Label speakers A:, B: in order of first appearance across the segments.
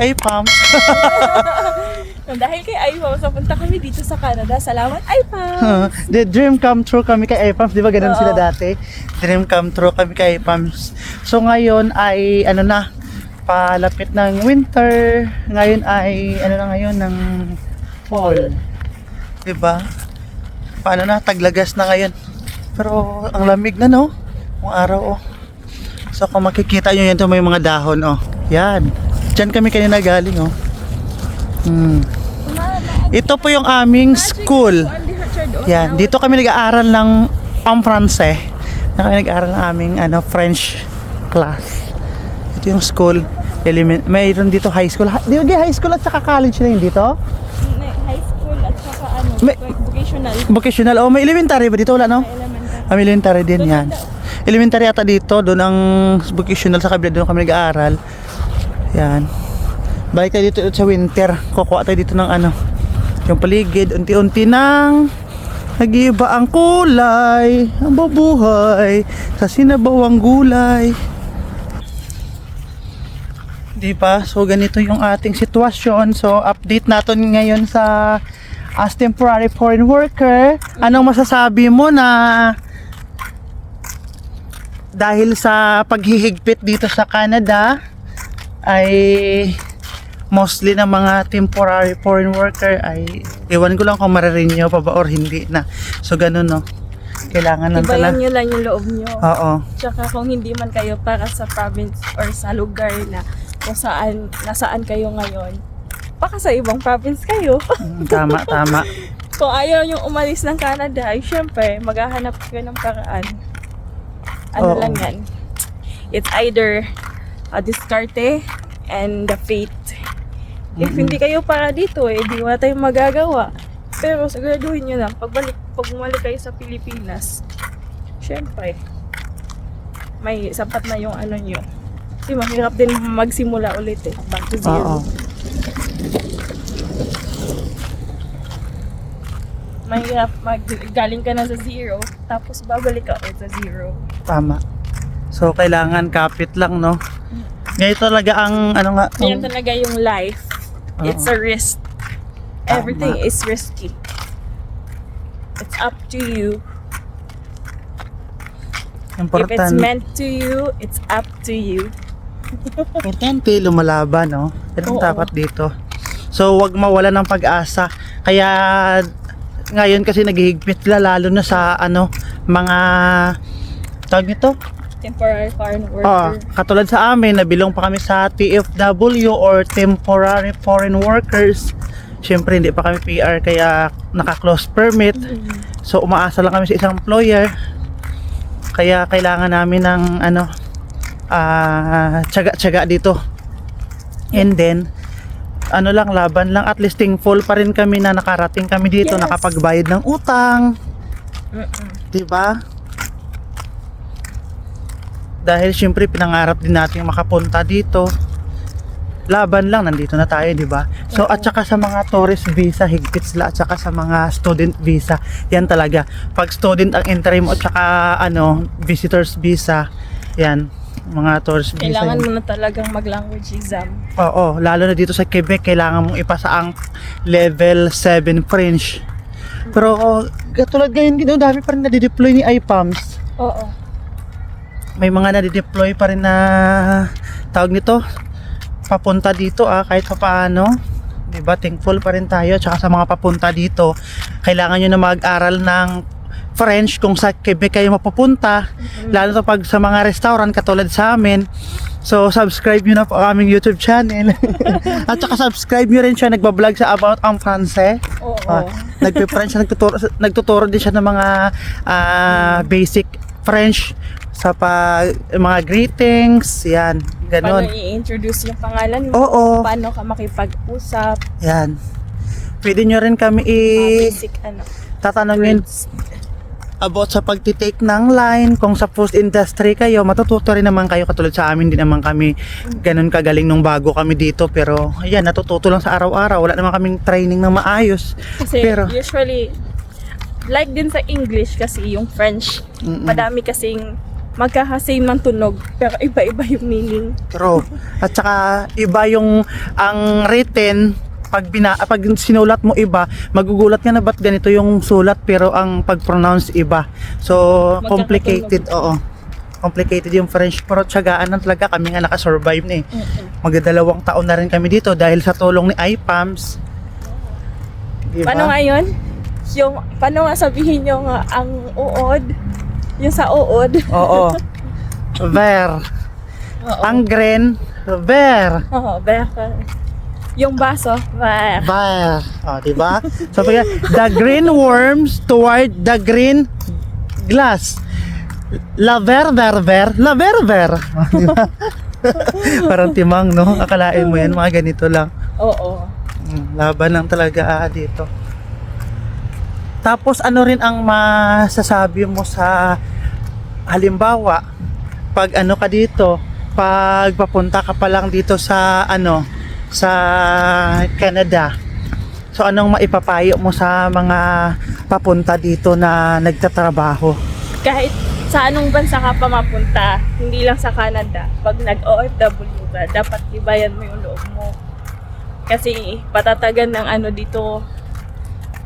A: Hi, IPAMS.
B: Dahil kay IPAMS, napunta kami dito sa Canada. Salamat, IPAMS!
A: The dream come true kami kay IPAMS. Di ba ganun
B: Oo.
A: sila dati? Dream come true kami kay IPAMS. So ngayon ay ano na, palapit ng winter. Ngayon ay ano na ngayon ng fall. Di ba? Paano na, taglagas na ngayon. Pero ang lamig na no? Ang araw oh. So kung makikita nyo yan, ito may mga dahon oh. Yan. Diyan kami kanina galing oh. Hmm. Ito po yung aming school. Yan, dito kami nag-aaral ng en français. Dito kami nag-aaral ng aming ano, French class. Ito yung school. Element, mayroon dito high school. Di ba high school at saka college na yun dito?
B: High school at saka ano,
A: May-
B: vocational.
A: Vocational. Oh, may elementary ba dito? Wala no?
B: Elementary.
A: Ah, may elementary din yan. Elementary ata dito. Doon ang vocational sa kabila. Doon kami nag-aaral. Yan. Balik tayo dito sa winter. Kukuha tayo dito ng ano. Yung paligid. Unti-unti nang nag-iiba ang kulay. Ang babuhay. Sa sinabawang gulay. Di ba? So ganito yung ating sitwasyon. So update natin ngayon sa as temporary foreign worker. Anong masasabi mo na dahil sa paghihigpit dito sa Canada ay mostly ng mga temporary foreign worker ay iwan ko lang kung marirenew pa ba or hindi na. So ganun no. Kailangan ng
B: Ibayan
A: talaga.
B: nyo lang yung loob nyo.
A: Oo.
B: Tsaka kung hindi man kayo para sa province or sa lugar na kung saan, nasaan kayo ngayon, baka sa ibang province kayo.
A: Mm, Tama, tama.
B: kung ayaw nyo umalis ng Canada, ay syempre, maghahanap kayo ng paraan. Ano
A: Oo.
B: lang yan? It's either a diskarte and the fate. If hindi kayo para dito, eh, di wala tayong magagawa. Pero siguraduhin nyo lang, pagbalik, pag bumalik kayo sa Pilipinas, syempre, may sapat na yung ano nyo. Kasi mahirap din magsimula ulit eh. Back to zero. Mahirap mag galing ka na sa zero, tapos babalik ka ulit sa zero.
A: Tama. So kailangan kapit lang no. Ngayon talaga ang ano nga
B: Yan
A: ang-
B: talaga yung life. It's a risk. Everything
A: Tama.
B: is risky. It's up to you. If it's meant to you, it's up to you.
A: Importante lumalaban, no? Yan ang dapat dito. So, wag mawala ng pag-asa. Kaya, ngayon kasi naghihigpit lalo na sa, ano, mga, tawag nito?
B: Temporary foreign
A: Ah,
B: worker.
A: katulad sa amin, nabilong pa kami sa TFW or Temporary Foreign Workers. Siyempre, hindi pa kami PR, kaya naka-close permit. So, umaasa lang kami sa isang employer. Kaya kailangan namin ng ano, ah, tiyaga-tiyaga dito. And then, ano lang, laban lang. At least thankful pa rin kami na nakarating kami dito,
B: Yes.
A: nakapagbayad ng utang.
B: Mm-mm.
A: Di ba? Dahil syempre pinangarap din natin makapunta dito. Laban lang, nandito na tayo, di ba? So, at saka sa mga tourist visa, higpit sila. At saka sa mga student visa, yan talaga. Pag student ang entry mo, at saka ano, visitors visa, yan, mga tourist visa.
B: Kailangan mo na talagang mag-language exam.
A: Oo, lalo na dito sa Quebec, kailangan mong ipasa ang level 7 French. Pero oh, katulad ngayon, dami pa rin na-deploy ni IPAMS.
B: Oo.
A: May mga na-deploy pa rin na tawag nito, papunta dito ah, kahit pa paano. 'Di ba? Thankful pa rin tayo tsaka sa mga papunta dito. Kailangan nyo na mag-aral ng French kung sa Quebec kayo mapupunta. Lalo na pag sa mga restaurant katulad sa amin. So, subscribe nyo na po aming YouTube channel. At saka subscribe nyo rin siya. Nagbablog sa About ang Francais.
B: Oo.
A: Ah, nagpe-French nagtuturo, nagtuturo din siya ng mga ah, basic French sa pag mga greetings, yan,
B: Paano
A: ganon.
B: i-introduce yung pangalan mo?
A: Oo,
B: Paano ka makipag-usap?
A: yan. Pwede nyo rin kami i
B: Mga basic ano.
A: tatanungin about sa pagtitake ng line, kung sa food industry kayo, matututo rin naman kayo katulad sa amin, din naman kami ganun kagaling nung bago kami dito, pero ayan, natututo lang sa araw-araw, wala naman kaming training na maayos.
B: Kasi
A: Pero-
B: usually, like din sa English kasi yung French,
A: Mm-mm.
B: madami kasing magkakasame ng tunog, pero iba-iba yung meaning.
A: True. At saka iba yung ang written pag bina, pag sinulat mo iba, magugulat ka na ba't ganito yung sulat pero ang pag-pronounce iba. So, complicated, oo. Complicated yung French pero tsagaan na talaga kami nga nakasurvive na eh. Magdadalawang taon na rin kami dito dahil sa tulong ni IPAMS. Diba?
B: Paano nga yun? Yung, paano nga sabihin yung uh, ang uod? Yung sa uod?
A: Oo. Ver.
B: Oo.
A: Ang green, ver.
B: Oo, beka. Yung baso, ba?
A: Ver. O, diba? So, pag, the green worms toward the green glass. La ver, ver, ver. La ver, ver. O, diba? Parang timang, no? Akalain mo yan, mga ganito lang.
B: Oo.
A: Mm, laban lang talaga ah, dito. Tapos ano rin ang masasabi mo sa halimbawa pag ano ka dito, pag papunta ka pa lang dito sa ano sa Canada. So anong maipapayo mo sa mga papunta dito na nagtatrabaho?
B: Kahit sa anong bansa ka pa mapunta, hindi lang sa Canada, pag nag-OFW ka, dapat ibayan mo yung loob mo. Kasi patatagan ng ano dito,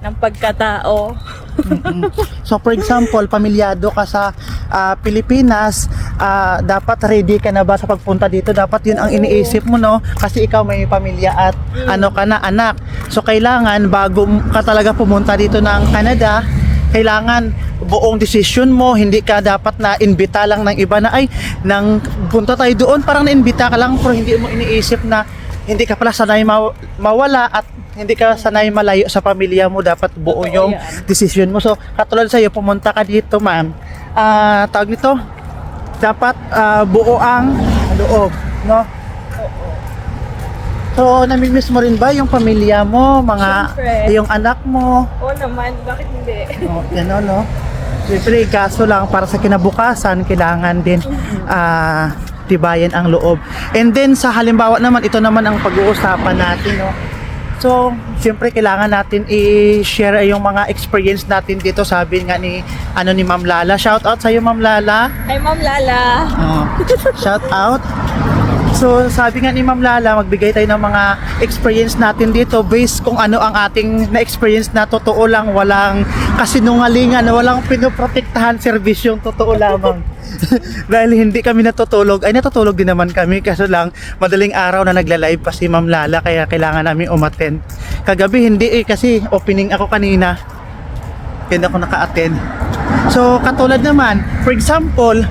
B: ng pagkatao.
A: Mm. So for example, pamilyado ka sa ah, Pilipinas, ah, dapat ready ka na ba sa pagpunta dito? Dapat 'yun ang iniisip mo no kasi ikaw may pamilya at ano ka na anak. So kailangan bago ka talaga pumunta dito ng Canada, kailangan buong decision mo, hindi ka dapat na imbita lang ng iba na ay nang punta tayo doon, parang naimbita ka lang pero hindi mo iniisip na hindi ka pala sanay maw- mawala at hindi ka sanay malayo sa pamilya mo dapat buo
B: Totoo
A: yung
B: yan.
A: decision mo. So, katulad sa'yo, pumunta ka dito, ma'am. Ah, tawag nito, dapat ah, buo ang loob, no?
B: Oo.
A: So, namimiss mo rin ba yung pamilya mo, mga,
B: Siyempre.
A: yung anak mo?
B: Oo naman, bakit hindi?
A: Oh, yan o, no? Siyempre, kaso lang, para sa kinabukasan, kailangan din ah, tibayan ang loob. And then, sa halimbawa naman, ito naman ang pag-uusapan natin, no? So, siyempre, kailangan natin i-share yung mga experience natin dito. Sabi nga ni, ano ni Ma'am Lala. Shout out sa'yo, Ma'am Lala.
B: Hi, Ma'am Lala.
A: Oh, shout out. So, sabi nga ni Ma'am Lala, magbigay tayo ng mga experience natin dito based kung ano ang ating na-experience na totoo lang, walang kasinungalingan, walang pinoprotektahan serbisyong totoo lamang. Dahil hindi kami natutulog, ay natutulog din naman kami kaso lang madaling araw na nagla-live pa si Ma'am Lala kaya kailangan namin umattend. Kagabi hindi eh kasi opening ako kanina. Kaya ako naka-attend. So, katulad naman, for example,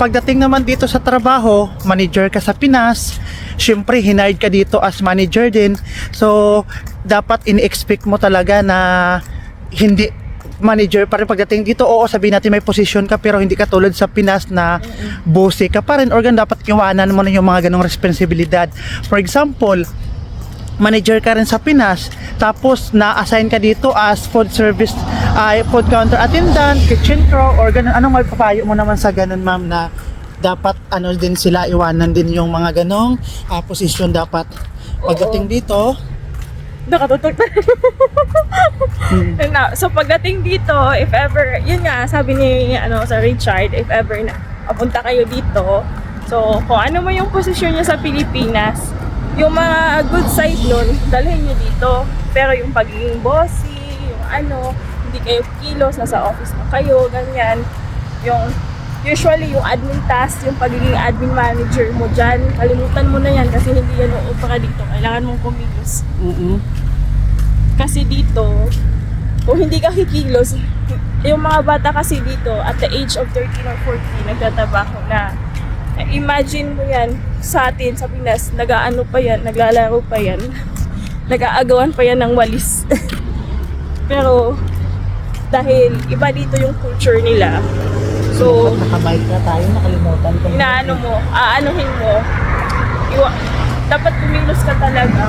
A: pagdating naman dito sa trabaho, manager ka sa Pinas, syempre hinired ka dito as manager din. So, dapat in-expect mo talaga na hindi manager pa rin pagdating dito. Oo, sabihin natin may position ka pero hindi ka tulad sa Pinas na bossy ka pa rin or gan dapat iwanan mo na yung mga ganong responsibilidad. For example, manager ka rin sa Pinas tapos na-assign ka dito as food service ay food counter attendant, kitchen crew or ganun. Anong mapapayo mo naman sa ganun ma'am na dapat ano din sila iwanan din yung mga ganong ah, posisyon dapat pagdating dito?
B: Nakatutok na. na, so pagdating dito, if ever, yun nga, sabi ni ano, sa Richard, if ever na papunta kayo dito, so kung ano mo yung posisyon nyo sa Pilipinas, yung mga good side nun, dalhin nyo dito. Pero yung pagiging bossy, yung ano, hindi kayo kilos, nasa office mo kayo, ganyan. Yung usually yung admin task, yung pagiging admin manager mo dyan, kalimutan mo na yan kasi hindi yan uupo ka dito. Kailangan mong kumilos. Kasi dito, kung hindi ka kikilos, yung mga bata kasi dito, at the age of 13 or 14, nagtatrabaho na. Imagine mo yan, sa atin, sa Pinas, nag-aano pa yan, naglalaro pa yan, nag-aagawan pa yan ng walis. Pero, dahil iba dito yung culture nila, so,
A: nakabike na tayo nakalimutan ko
B: inaano mo, aanuhin mo, iwa, dapat kumilos ka talaga.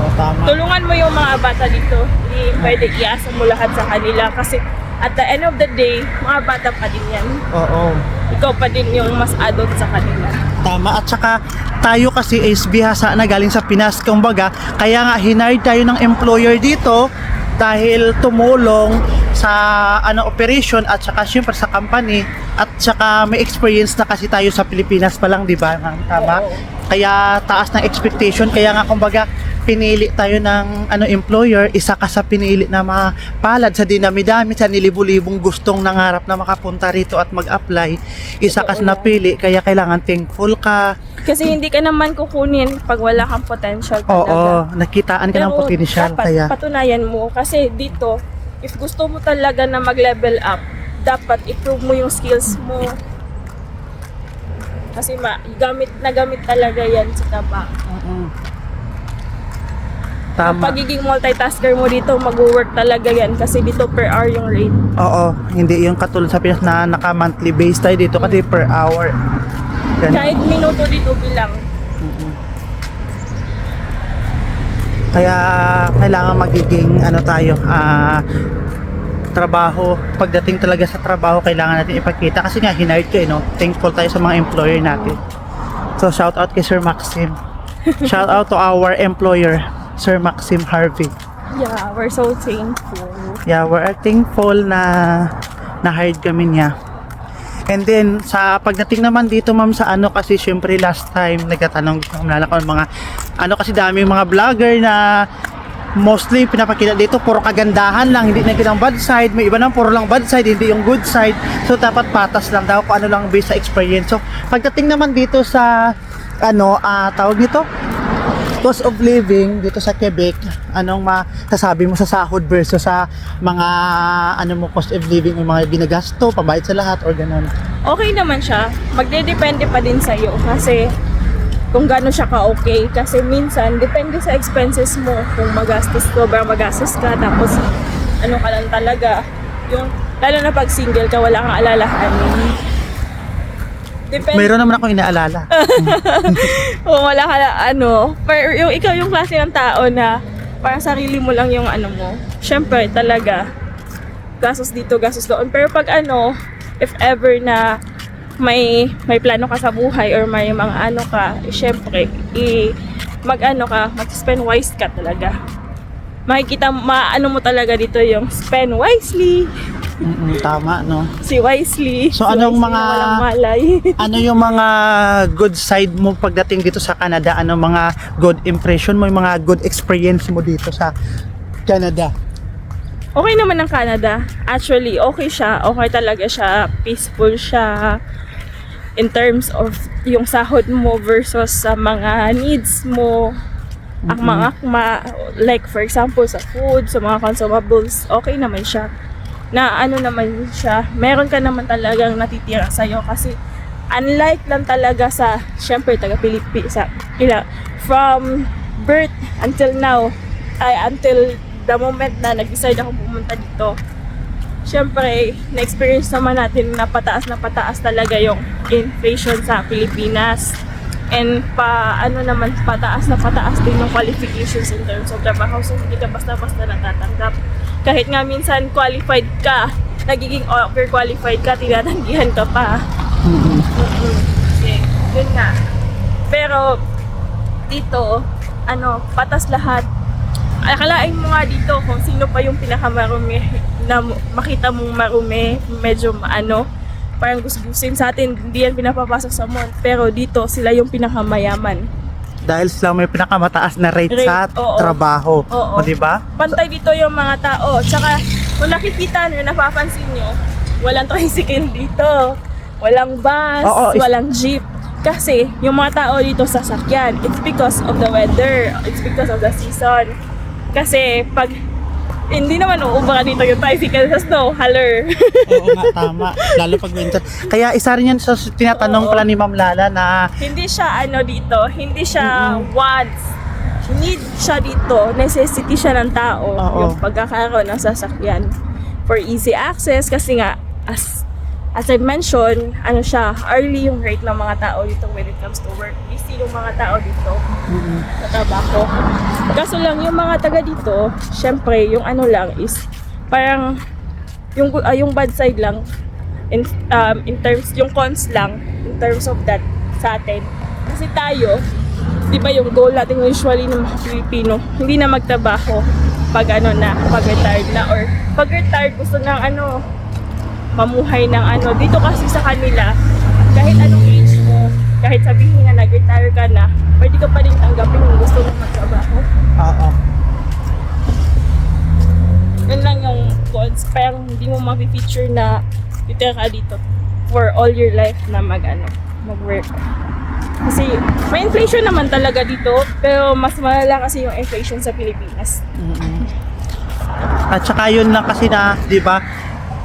A: Oo, tama
B: tulungan mo yung mga bata dito. Hindi pwede iasa mo lahat sa kanila kasi at the end of the day, mga bata pa din yan.
A: oo
B: Ikaw pa din yung mas adult sa kanila.
A: Tama. At saka tayo kasi is bihasa na galing sa Pinas. Kumbaga, kaya nga hinire tayo ng employer dito dahil tumulong sa ano operation at saka syempre sa company at saka may experience na kasi tayo sa Pilipinas pa lang, di ba? Tama?
B: Oo.
A: Kaya taas ng expectation, kaya nga kumbaga pinili tayo ng ano employer, isa ka sa pinili na mapalad sa dinami-dami sa nilibu-libong gustong nangarap na makapunta rito at mag-apply. Isa ka
B: yan.
A: napili, kaya kailangan thankful ka.
B: Kasi hindi ka naman kukunin pag wala kang potential talaga.
A: Oo, nakitaan ka ng
B: Pero
A: potential.
B: dapat
A: Kaya,
B: patunayan mo kasi dito, if gusto mo talaga na mag-level up, dapat i-prove mo yung skills mo. Kasi ma, gamit na gamit talaga yan sa trabaho.
A: Mm-mm. Tama.
B: pagiging multitasker mo dito, mag-work talaga yan kasi dito per hour yung rate.
A: Oo, hindi yung katulad sa Pinas na naka-monthly base tayo dito kasi per hour. Yan.
B: Kahit minuto dito bilang.
A: Kaya kailangan magiging ano tayo, ah trabaho. Pagdating talaga sa trabaho, kailangan natin ipakita kasi nga hinired ko eh, no? Thankful tayo sa mga employer natin. So shout out kay Sir Maxim. shout out to our employer, Sir Maxim Harvey.
B: Yeah, we're so thankful.
A: Yeah, we're thankful na na-hired kami niya. And then, sa pagdating naman dito, ma'am, sa ano, kasi syempre last time, nagtatanong ko ko mga, ano kasi dami mga vlogger na mostly pinapakita dito, puro kagandahan lang, hindi nakita ang bad side, may iba nang puro lang bad side, hindi yung good side. So, dapat patas lang daw kung ano lang based sa experience. So, pagdating naman dito sa, ano, ah tawag nito, cost of living dito sa Quebec, anong masasabi mo sa sahod versus sa mga ano mo cost of living o mga ginagasto, pambayad sa lahat or ganun.
B: Okay naman siya. Magde-depende pa din sa iyo kasi kung gaano siya ka-okay. Kasi minsan, depende sa expenses mo. Kung magastos, sobrang magastos ka, tapos ano ka lang talaga. Yung, lalo na pag single ka, wala kang alalahanin. Depende.
A: Meron naman akong inaalala.
B: Kung wala ka na, ano, pero yung ikaw yung klase ng tao na parang sarili mo lang yung ano mo. Siyempre, talaga, gastos dito, gastos doon. Pero pag ano, if ever na may may plano ka sa buhay or may mga ano ka, syempre, i mag ano ka, mag-spend wise ka talaga. Makikita, maano mo talaga dito yung spend wisely.
A: Mm-mm, tama, no?
B: Si wisely.
A: So,
B: si
A: anong
B: wisely
A: mga-
B: malay.
A: Ano yung mga good side mo pagdating dito sa Canada? Ano mga good impression mo, yung mga good experience mo dito sa Canada?
B: Okay naman ang Canada. Actually, okay siya. Okay talaga siya. Peaceful siya. In terms of yung sahod mo versus sa mga needs mo. Akma, akma. Like, for example, sa food, sa mga consumables, okay naman siya. Na ano naman siya, meron ka naman talagang natitira sa'yo kasi unlike lang talaga sa, syempre, taga Pilipinas, sa, ila, from birth until now, ay until the moment na nag-decide ako pumunta dito, syempre, na-experience naman natin na pataas na pataas talaga yung inflation sa Pilipinas. And pa, ano naman, pataas na pataas din yung qualifications in terms of trabaho. So, hindi ka basta-basta natatanggap. Kahit nga minsan qualified ka, nagiging overqualified ka, tinatanggihan ka pa.
A: Mm-mm.
B: Mm-mm. Kasi, yun nga. Pero, dito, ano, patas lahat. Akalain mo nga dito kung sino pa yung pinakamarumi na makita mong marumi, medyo ano, parang gusgusin sa atin, hindi yan pinapapasok sa mall. Pero dito, sila yung pinakamayaman.
A: Dahil sila may pinakamataas na rate, sa
B: Rate, oo.
A: trabaho.
B: Oo.
A: O, di ba?
B: Pantay dito yung mga tao. Tsaka, kung nakikita nyo, napapansin nyo, walang tricycle dito. Walang bus,
A: Oo,
B: walang jeep. Kasi, yung mga tao dito sasakyan, it's because of the weather. It's because of the season. Kasi, pag hindi naman uuba dito yung tricycle sa snow, haller.
A: Oo nga, tama. Lalo pag winter. Kaya isa rin yan sa tinatanong
B: Oo.
A: pala ni Ma'am Lala na
B: hindi siya ano dito, hindi siya wants. Need siya dito, necessity siya ng tao,
A: Oo.
B: yung pagkakaroon ng sasakyan for easy access kasi nga as as I mentioned, ano siya, early yung rate ng mga tao dito when it comes to work. Busy yung mga tao dito sa trabaho. Kaso lang, yung mga taga dito, syempre, yung ano lang is, parang, yung, ah, yung bad side lang, in, um, in terms, yung cons lang, in terms of that, sa atin. Kasi tayo, di ba yung goal natin usually ng mga Pilipino, hindi na magtrabaho, pag ano na, pag retired na or pag retired gusto ng ano mamuhay ng ano. Dito kasi sa kanila, kahit anong age mo, kahit sabihin na nag-retire ka na, pwede ka pa rin tanggapin kung gusto mo magtrabaho.
A: Oo.
B: Yun lang yung cons. Parang hindi mo ma-feature na titira ka dito for all your life na mag ano, mag-work. Kasi may inflation naman talaga dito, pero mas malala kasi yung inflation sa Pilipinas.
A: Mm-mm. At saka yun lang kasi na, di ba,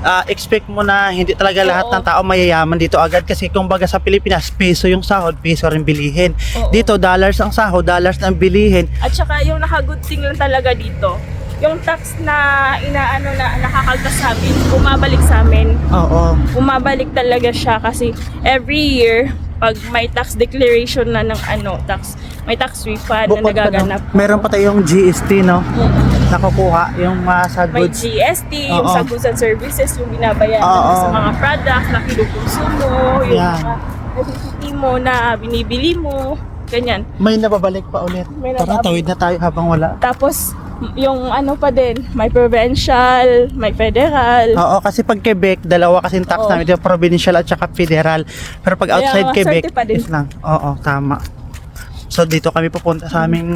A: ah, expect mo na hindi talaga lahat
B: Oo.
A: ng tao mayayaman dito agad kasi kung baga sa Pilipinas, peso yung sahod, peso rin bilihin.
B: Oo.
A: Dito, dollars ang sahod, dollars ang bilihin.
B: At saka yung naka-good thing lang talaga dito, yung tax na inaano na nakakaltas sa amin, bumabalik sa amin.
A: Oo.
B: Bumabalik talaga siya kasi every year, pag may tax declaration na ng ano, tax, may tax refund na
A: Bukod pa no,
B: nagaganap.
A: meron pa tayong GST, no? Nakukuha yung mga sa
B: May
A: goods.
B: GST, yung
A: Oo.
B: sa goods and services, yung binabayaran
A: Oo.
B: mo sa mga products na kinukonsumo, yung
A: Yan.
B: mga necessity mo na binibili mo, ganyan.
A: May nababalik pa ulit.
B: May
A: Tara,
B: nababalik.
A: tawid na tayo habang wala.
B: Tapos, yung ano pa din, may provincial, may federal.
A: Oo, kasi pag Quebec, dalawa kasing tax
B: Oo.
A: namin, yung provincial at saka federal. Pero pag
B: Kaya
A: outside
B: nga,
A: Quebec,
B: swerte pa din.
A: is lang. Oo, tama. So dito kami pupunta sa aming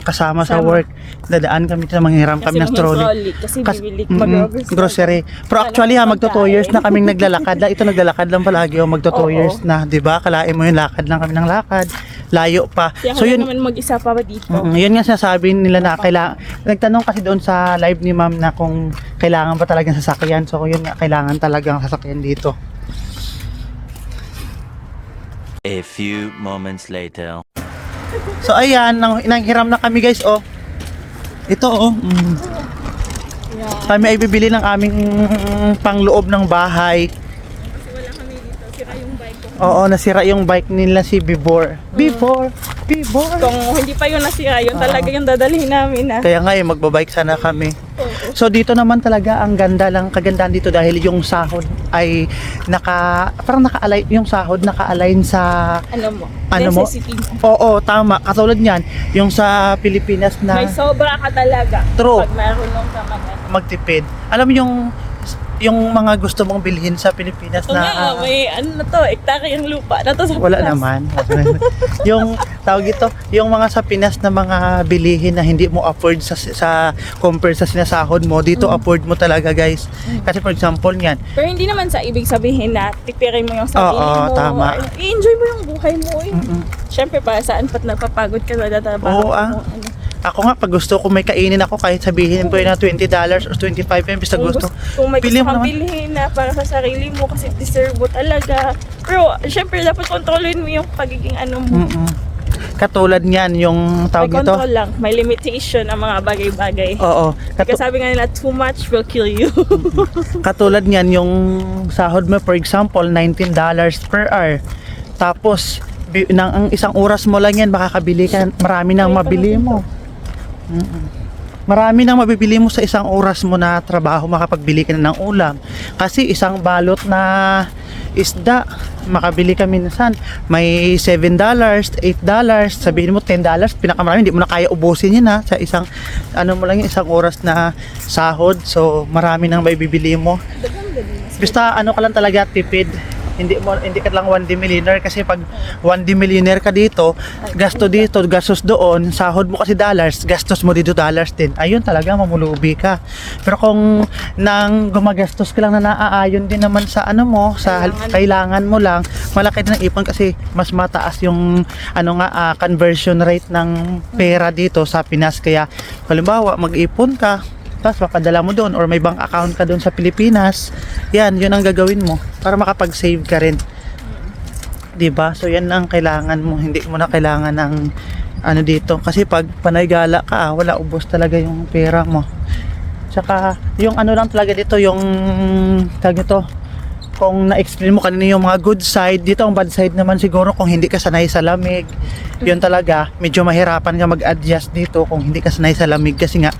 A: kasama sa
B: Kasama.
A: work. Dadaan kami sa manghiram kami ng trolley.
B: Kasi
A: Kas-
B: bibili,
A: Mm-mm,
B: mag-grocery.
A: grocery. Pero actually ha, magto 2 years na kaming naglalakad. Ito naglalakad lang palagi o magto 2
B: Oo.
A: years na, 'di ba? Kalain mo yung lakad lang kami ng lakad. Layo pa.
B: Kaya
A: So yun,
B: naman mag-isa pa ba dito.
A: Mm, yun nga sinasabi nila na kailangan nagtanong kasi doon sa live ni ma'am na kung kailangan ba talagang sasakyan so yun nga kailangan talagang sasakyan dito
C: A few moments later.
A: so ayan nang, nanghiram na kami guys oh ito oh mm.
B: Yeah.
A: kami ay bibili ng aming pangloob ng bahay
B: Kasi wala kami dito. Sira yung bike ko.
A: Oo nasira yung bike nila si Bibor Bibor Bibor
B: Kung hindi pa yun nasira, yun talaga yung dadalhin namin na.
A: kaya nga eh magbabike sana kami. So dito naman talaga ang ganda lang kagandahan dito dahil yung sahod ay naka parang naka-align yung sahod naka-align sa
B: Ano mo?
A: Ano mo?
B: necessity mo.
A: Oo, tama. Katulad niyan, yung sa Pilipinas na
B: May sobra ka talaga.
A: True.
B: Pag marunong ka mag
A: magtipid. Alam mo yung yung mga gusto mong bilhin sa Pilipinas
B: Ito
A: na
B: nga, oh, may ano na to, ektare yung lupa na to sa
A: wala
B: Pinas.
A: naman. yung tawag ito, yung mga sa Pinas na mga bilihin na hindi mo afford sa sa compare sa sinasahod mo, dito
B: Mm.
A: afford mo talaga, guys. Kasi for example, niyan,
B: Pero hindi naman sa ibig sabihin na tipirin mo yung sarili
A: Oo,
B: mo.
A: tama.
B: I-enjoy mo yung buhay mo. Eh.
A: mm
B: Siyempre, para saan pat napapagod ka sa trabaho
A: Oo, ah.
B: mo. Ano.
A: Ako nga, pag gusto ko may kainin ako, kahit sabihin yun na $20 or 25 yun, basta
B: Kung
A: gusto.
B: kung may
A: Pili
B: gusto kang bilhin na para sa sarili mo kasi deserve mo talaga. Pero, syempre, dapat kontrolin mo yung pagiging ano mo.
A: Mm-mm. Katulad niyan, yung
B: May
A: tawag ito.
B: control lang. May limitation ang mga bagay-bagay.
A: Oo.
B: Kasi
A: Katu-
B: sabi nga nila, too much will kill you.
A: katulad niyan, yung sahod mo, for example, $19 per hour. Tapos, nang ang isang oras mo lang yan, makakabili ka, marami nang mabili mo. Mm-mm. Marami nang mabibili mo sa isang oras mo na trabaho, makapagbili ka na ng ulam. Kasi isang balot na isda, makabili ka minsan, may $7, $8, sabihin mo $10, pinakamarami, hindi mo na kaya ubusin yun ha, sa isang, ano mo lang yung isang oras na sahod, so marami nang may bibili mo. Basta ano ka lang talaga tipid. Hindi mo hindi ka lang 1D millionaire kasi pag 1D millionaire ka dito, gasto dito, gastos doon, sahod mo kasi dollars, gastos mo dito dollars din. Ayun talaga mamulubi ka. Pero kung nang gumagastos ka lang na naaayon din naman sa ano mo, sa
B: Kailangan.
A: kailangan mo lang, malaki din ang ipon kasi mas mataas yung ano nga ah, conversion rate ng pera dito sa Pinas kaya halimbawa mag-ipon ka tapos makadala mo doon or may bank account ka doon sa Pilipinas yan, yun ang gagawin mo para makapag-save ka rin 'di ba? So yan ang kailangan mo, hindi mo na kailangan ng ano dito kasi pag panay gala ka, ah, wala ubos talaga yung pera mo. Tsaka yung ano lang talaga dito yung tag ito kung na-explain mo kanina yung mga good side, dito ang bad side naman siguro kung hindi ka sanay sa lamig. Yun talaga, medyo mahirapan ka mag-adjust dito kung hindi ka sanay sa lamig kasi nga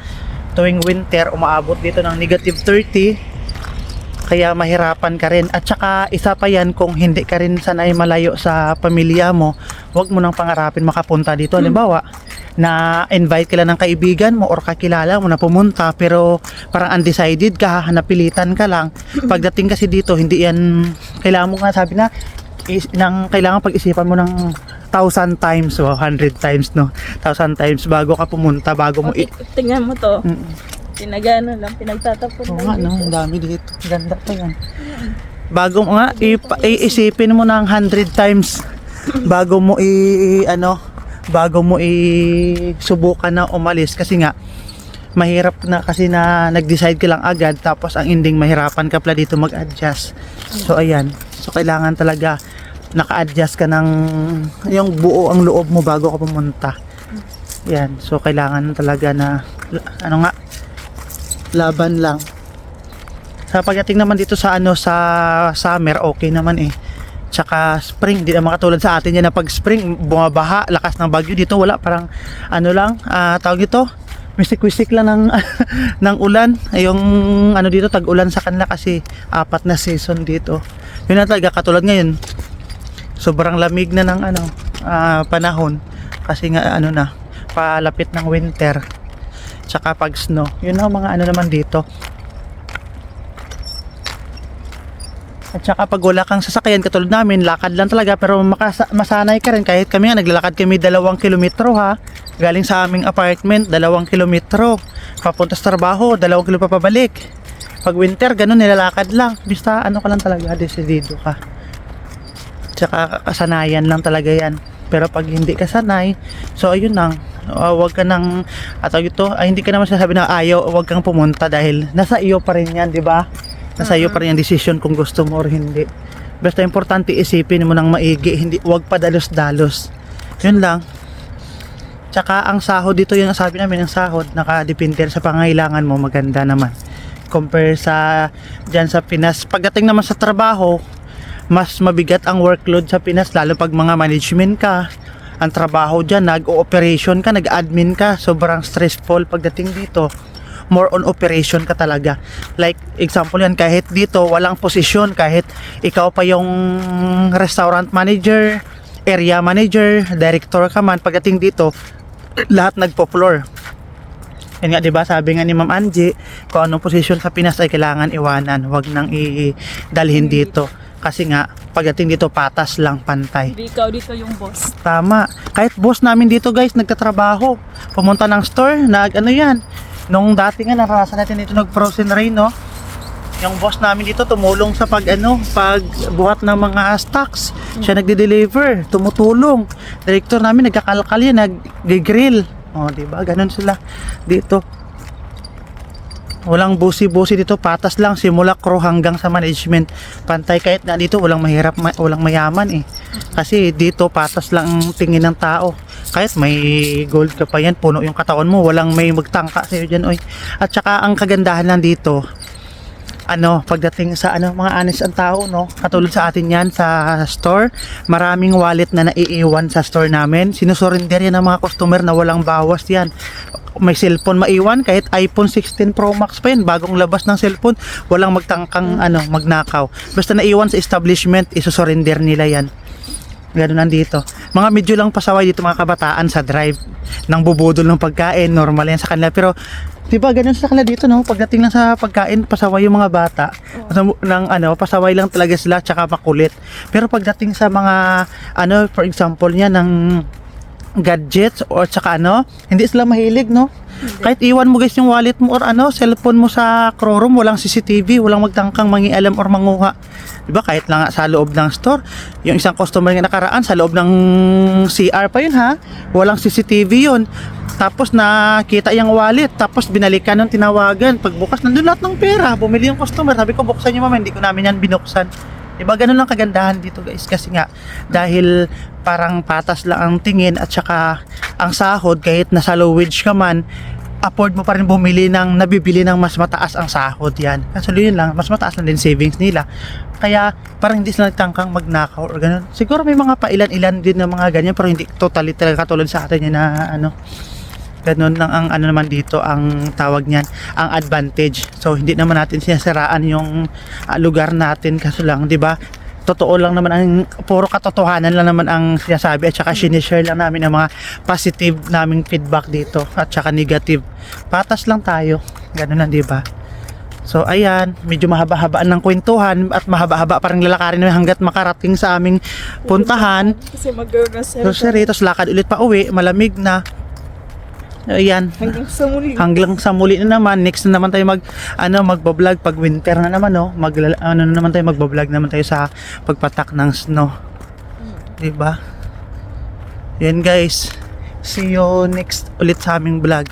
A: tuwing winter umaabot dito ng negative 30 kaya mahirapan ka rin. At saka isa pa yan kung hindi ka rin sanay malayo sa pamilya mo wag mo nang pangarapin makapunta dito. Halimbawa na invite ka lang ng kaibigan mo or kakilala mo na pumunta pero parang undecided ka, napilitan ka lang. Pagdating kasi dito, hindi yan, kailangan mo nga sabi na, is, nang, kailangan pag-isipan mo ng thousand times o hundred times no thousand times bago ka pumunta bago mo
B: Okay, tingnan mo to.
A: Mm.
B: Pinagano lang, pinagtatapon
A: Oo
B: lang
A: nga, no? Ang dami dito. Ganda pa yan. Bago mo nga, ipa- iisipin mo ng 100 times bago mo i, ano, bago mo i subukan na umalis kasi nga mahirap na kasi na nag-decide ka lang agad tapos ang ending mahirapan ka pala dito mag-adjust. So ayan. So kailangan talaga naka-adjust ka ng yung buo ang loob mo bago ka pumunta. Yan. So kailangan talaga na ano nga laban lang. Sa pagdating naman dito sa ano sa summer, okay naman eh. Tsaka spring, di naman katulad sa atin yan na pag spring, bumabaha, lakas ng bagyo dito, wala parang ano lang, ah tawag ito, wisik-wisik lang ng, ng ulan. Yung ano dito, tag-ulan sa kanila kasi apat na season dito. Yun na talaga, katulad ngayon, sobrang lamig na ng ano, ah, panahon. Kasi nga ano na, palapit ng winter tsaka pag snow. Yun ang mga ano naman dito. At saka pag wala kang sasakyan katulad namin, lakad lang talaga pero makasa- masanay ka rin kahit kami nga naglalakad kami dalawang kilometro ha. Galing sa aming apartment, dalawang kilometro. Papunta sa trabaho, dalawang kilo pa pabalik. Pag winter, ganun nilalakad lang. Basta ano ka lang talaga, desidido ka. Tsaka kasanayan lang talaga yan. Pero pag hindi ka sanay, so ayun lang. Uh, wag ka nang at ito, ay hindi ka naman sasabi na ayaw, wag kang pumunta dahil nasa iyo pa rin yan, di ba? Nasa iyo pa rin yung decision kung gusto mo or hindi. Basta importante isipin mo ng maigi, hindi wag pa dalos-dalos. Yun lang. Tsaka ang sahod dito yung sabi namin, ang sahod nakadepende sa pangailangan mo, maganda naman. Compare sa diyan sa Pinas. Pagdating naman sa trabaho, mas mabigat ang workload sa Pinas lalo pag mga management ka ang trabaho dyan, nag-operation ka, nag-admin ka, sobrang stressful pagdating dito more on operation ka talaga like example yan kahit dito walang posisyon kahit ikaw pa yung restaurant manager area manager director ka man pagdating dito lahat nagpo-floor yan nga, di ba? Sabi nga ni Ma'am Angie, kung anong posisyon sa Pinas ay kailangan iwanan. Huwag nang i-dalhin dito. Kasi nga, pagdating dito, patas lang, pantay.
B: Hindi ikaw dito yung boss.
A: Tama. Kahit boss namin dito guys, nagtatrabaho. Pumunta ng store, nag ano yan. Nung dati nga, naranasan natin dito nag-frozen rain, no? Yung boss namin dito tumulong sa pag ano, pag buhat ng mga stocks. Siya nagde-deliver, tumutulong. Director namin nagkakalkal yan, nag-grill. Oh, di ba? Ganun sila dito. Walang busi-busi dito, patas lang simula crew hanggang sa management. Pantay kahit na dito walang mahirap, ma- walang mayaman eh. Kasi dito patas lang ang tingin ng tao. Kahit may gold ka pa yan, puno yung katawan mo, walang may magtangka sa iyo diyan, oy. At saka ang kagandahan lang dito, ano, pagdating sa ano, mga honest ang tao, no? Katulad sa atin yan sa store, maraming wallet na naiiwan sa store namin. Sinusurrender yan ng mga customer na walang bawas yan. May cellphone maiwan, kahit iPhone 16 Pro Max pa yan, bagong labas ng cellphone, walang magtangkang ano, magnakaw. Basta naiwan sa establishment, isusurrender nila yan. Ganun nandito. Mga medyo lang pasaway dito mga kabataan sa drive ng bubudol ng pagkain, normal yan sa kanila. Pero, di ba ganun sa kanila dito, no? Pagdating lang sa pagkain, pasaway yung mga bata. Ng, ng ano, pasaway lang talaga sila, tsaka makulit. Pero pagdating sa mga, ano, for example niya, ng gadgets or tsaka ano, hindi sila mahilig, no? Kahit iwan mo guys yung wallet mo or ano, cellphone mo sa crew room, walang CCTV, walang magtangkang mangialam or manguha. 'Di ba? Kahit lang sa loob ng store, yung isang customer nga nakaraan sa loob ng CR pa yun ha. Walang CCTV yun. Tapos nakita yung wallet, tapos binalikan ng tinawagan. Pagbukas, nandun lahat ng pera. Bumili yung customer. Sabi ko, buksan nyo mama, hindi ko namin yan binuksan. Diba ganun lang kagandahan dito guys kasi nga dahil parang patas lang ang tingin at saka ang sahod kahit nasa low wage ka man afford mo pa rin bumili ng nabibili ng mas mataas ang sahod yan. Kasi yun lang, mas mataas lang din savings nila. Kaya parang hindi sila nagtangkang magnakaw or ganun. Siguro may mga pailan-ilan din ng mga ganyan pero hindi totally talaga katulad sa atin yun na ano ganun lang ang ano naman dito ang tawag niyan ang advantage so hindi naman natin sinasiraan yung ah, lugar natin kaso lang di ba totoo lang naman ang puro katotohanan lang naman ang sinasabi at saka sinishare lang namin ang mga positive naming feedback dito at saka negative. Patas lang tayo. Ganun lang, di ba? So ayan, medyo mahaba-habaan ng kwentuhan at mahaba-haba parang lalakarin namin hanggat makarating sa aming puntahan.
B: Kasi mag-grocery
A: Grocery, tapos lakad ulit pa uwi, malamig na. Ayan,
B: hanggang sa muli.
A: hanggang sa muli na naman. Next na naman tayo mag ano magbo-vlog pag winter na naman no? Mag ano na naman tayo magbo-vlog naman tayo sa pagpatak ng snow. Di ba yan guys. See you next ulit sa aming vlog